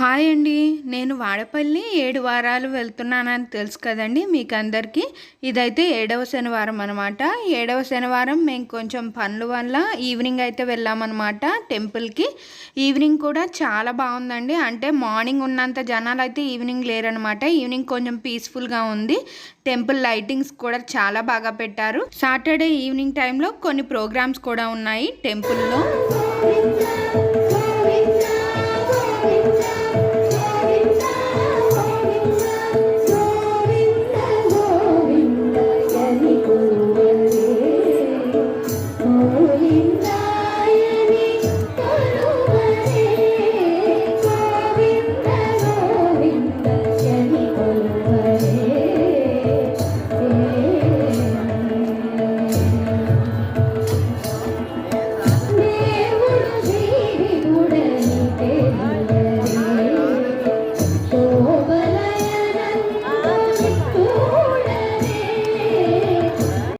Hi అండి. నేను వాడపల్లి ఏడు వారాలు వెళ్తున్నానని తెలుసు కదండి మీకు అందరికీ ఇదైతే ఏడవ శనివారం అనమాట ఏడవ శనివారం మేము కొంచెం పనుల వల్ల ఈవినింగ్ అయితే వెళ్ళామన్నమాట టెంపుల్కి. ఈవినింగ్ కూడా చాలా బాగుందండి. అంటే మార్నింగ్ ఉన్నంత జనాలు అయితే ఈవినింగ్ లేరనమాట ఈవినింగ్ కొంచెం పీస్ఫుల్గా ఉంది. టెంపుల్ లైటింగ్స్ కూడా చాలా బాగా పెట్టారు. సాటర్డే ఈవినింగ్ టైంలో కొన్ని ప్రోగ్రామ్స్ కూడా ఉన్నాయి టెంపుల్లో.